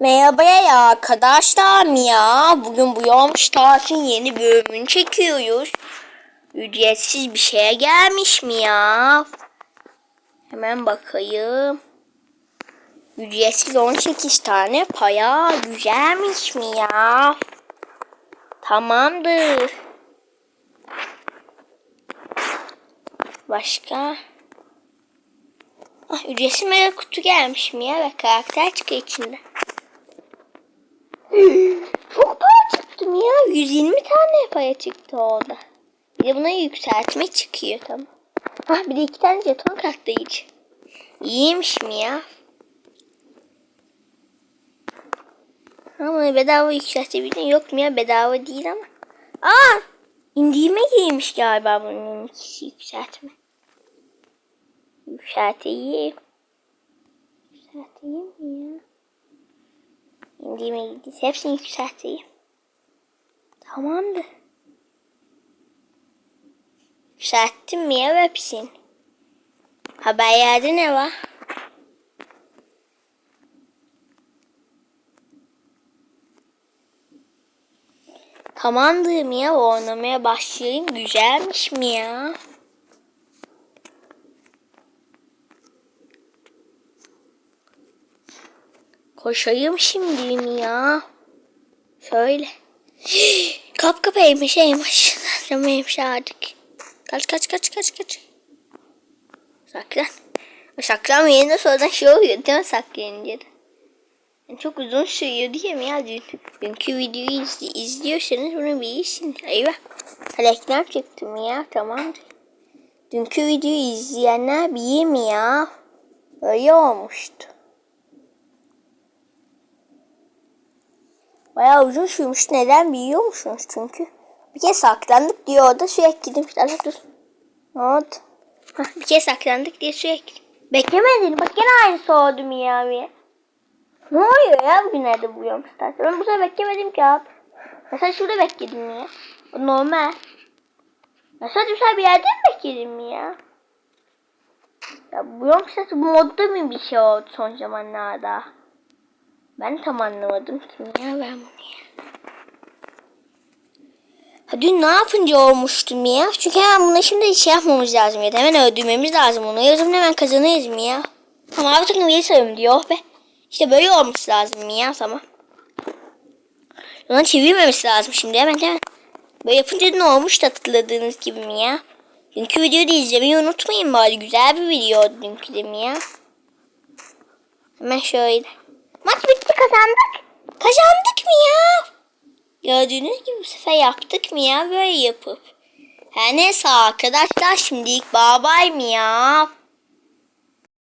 Merhaba ya arkadaşlar ya. Bugün bu Yolmuş Tatil'in yeni bölümünü çekiyoruz. Ücretsiz bir şeye gelmiş mi ya? Hemen bakayım. Ücretsiz 18 tane paya güzelmiş mi ya? Tamamdır. Başka? Ah, ücretsiz mega kutu gelmiş mi ya? Ve karakter çıkıyor içinde. Çok para çıktım ya. 120 tane para çıktı orada. Bir de buna yükseltme çıkıyor tamam. Ah bir de iki tane jeton katlayıcı. İyiymiş mi ya? Ama bedava yükseltebildiğin yok mu ya? Bedava değil ama. Aa! İndirime girmiş galiba bunun ikisi yükseltme. Yükselteyim. Yükselteyim mi ya? İndirime gittiyse hepsini yükselteyim. Tamamdır. Yükselttim mi ya hepsini? Haberlerde ne var? Tamamdır mı ya? Oynamaya başlayayım. Güzelmiş mi ya? Koşayım şimdi mi ya? Şöyle. Kap kapaymış eymiş. Ramaymış artık. Kaç kaç kaç kaç kaç. Saklan. Saklan yerine sonradan şey oluyor değil mi saklayınca da? Yani çok uzun sürüyor diye mi ya dün? Dünkü videoyu izli izliyorsanız bunu bilirsiniz. Eyvah. Reklam çıktım ya tamamdır. Dünkü videoyu izleyenler bilir mi ya? Öyle olmuştu. Bayağı uzun sürmüş. Neden biliyor musunuz çünkü? Bir kez saklandık diyor orada sürekli gitmişler. Dur. Ne oldu? Hah, bir kez saklandık diye sürekli. Beklemedin. Bak gene aynı sordum ya bir. Ne oluyor ya bugünlerde buluyorum zaten. Ben bu sefer beklemedim ki abi. Mesela şurada bekledim ya. Normal. Mesela güzel bir yerde mi bekledim ya? Ya bu yok bu modda mı bir şey oldu son zamanlarda? Ben tam anlamadım ki ya ben bunu ya. Ha dün ne yapınca olmuştum ya? Çünkü hemen buna şimdi şey yapmamız lazım ya. Hemen öldürmemiz lazım onu. Yazım hemen kazanırız mı ya? Abi takım bir sayım diyor oh be. İşte böyle olması lazım ya tamam. Onu çevirmemesi lazım şimdi hemen hemen. Böyle yapınca ne olmuş hatırladığınız gibi mi ya? Dünkü videoyu da izlemeyi unutmayın bari. Güzel bir video dünkü de mi ya? Hemen şöyle. Maç bitti kazandık. Kazandık mı ya? Gördüğünüz gibi bu sefer yaptık mı ya böyle yapıp. Her neyse arkadaşlar şimdilik bay bay mı ya?